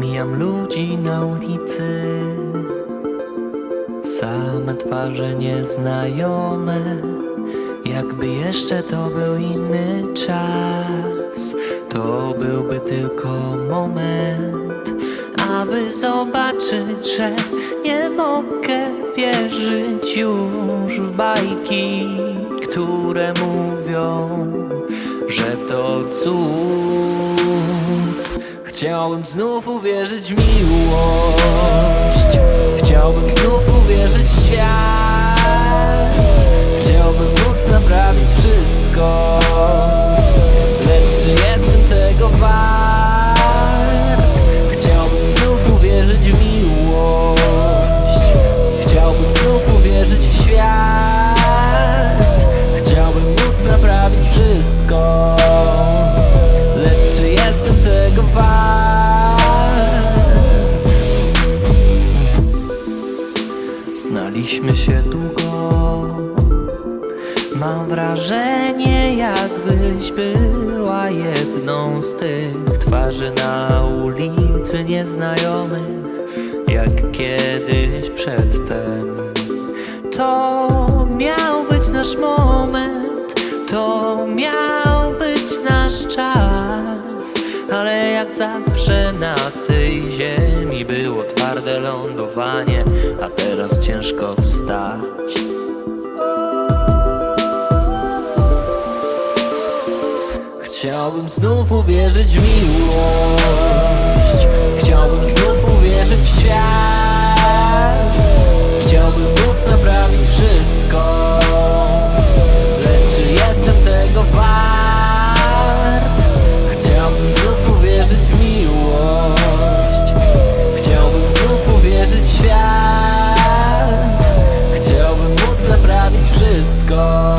Mijam ludzi na ulicy. Same twarze nieznajome. Jakby jeszcze to był inny czas. To byłby tylko moment Aby zobaczyć, że nie mogę wierzyć już w bajki Które mówią, że to cud Chciałbym znów uwierzyć w miłość. Chciałbym znów uwierzyć w świat Znaliśmy się długo Mam wrażenie, jakbyś była jedną z tych twarzy na ulicy nieznajomych, jak kiedyś przedtem. To miał być nasz moment, to miał być nasz czas, ale jak zawsze na twarde lądowanie, a teraz ciężko wstać. Chciałbym znów uwierzyć w miłość Oh.